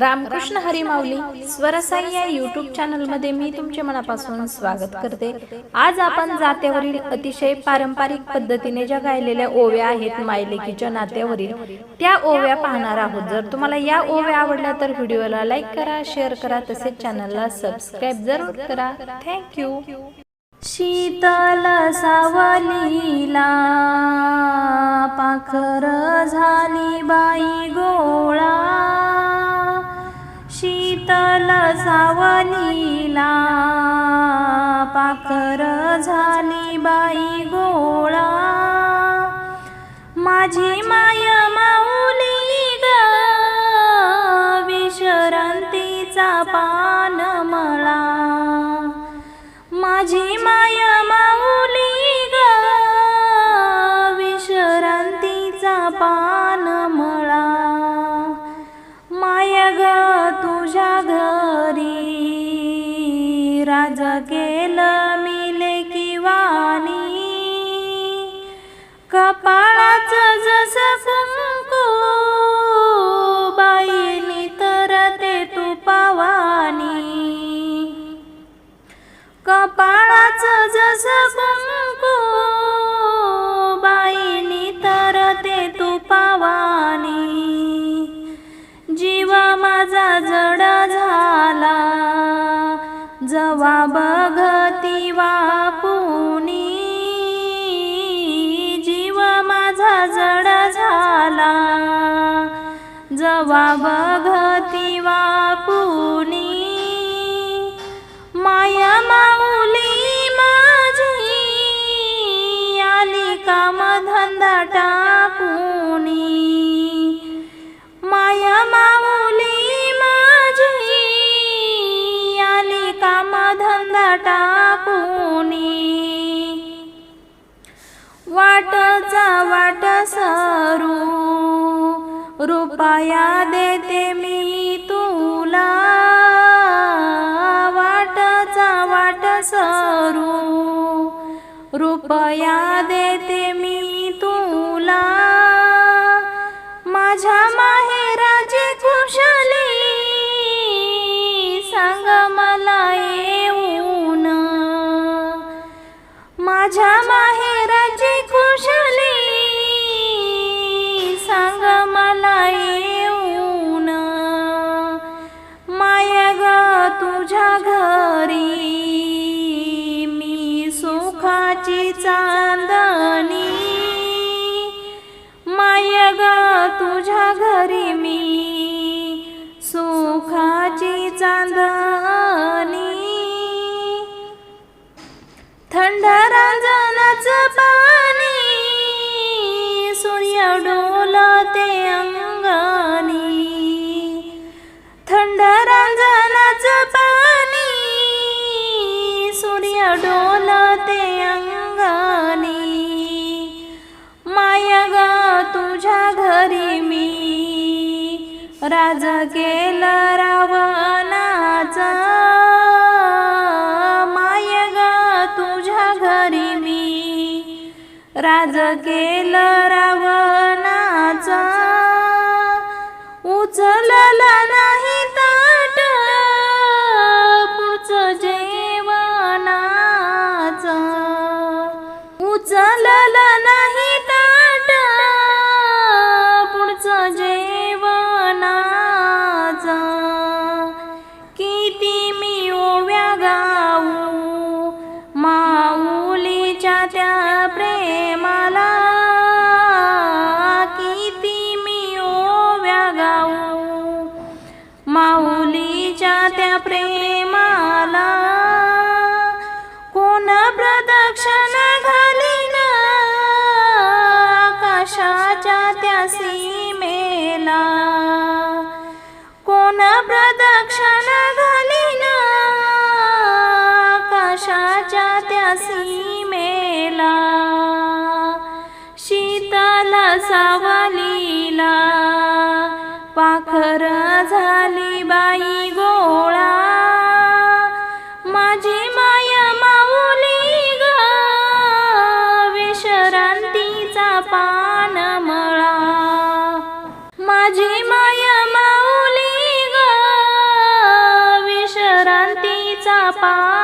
रामकृष्ण हरी माऊली स्वरसाई या युट्यूब चॅनलमध्ये मी तुमचे मनापासून स्वागत करते. आज आपण जात्यावरील अतिशय पारंपरिक पद्धतीने ज्या गायलेल्या ओव्या आहेत मायलेकीच्या नात्यावरील त्या ओव्या पाहणार आहोत. जर तुम्हाला या ओव्या आवडल्या तर व्हिडिओला लाईक करा शेअर करा तसेच चॅनलला सबस्क्राईब जरूर करा. थँक्यू शीतल सावलीला पाखर झाली बाई गोळा सावलीला पाखर झाली बाई गो. राज केलं मिले किवानी. कपाळाचं जस कुंकू बाईनी तर ते तू पावानी कपाळाच जस कुंकू बाईनी तर ते तू पावानी बघती वापुनी जीव माझा जड झाला. जवा बघ वाटचा वाट सरू. रुपया देते मी तुला. वाटचा वाट सरू. रुपया देते मी तुला. माझ्या माहेराची कुशली सांग मला येऊन. माझ्या चांदणी माय ग तुझ्या घरी मी सुखाची चांदणी थंड रांजनाच पाणी सूर्य डोलते राज केलं रावणाचा. माय ग तुझ्या घरी मी राज केलं राव प्रदक्षिण घालीना आकाशाच्या त्या सीमेला. कोण प्रदक्षण घालीना आकाशाच्या त्या सीमेला. शीतल सावलीला. पाखर झाली बाई गोळा. 爸爸。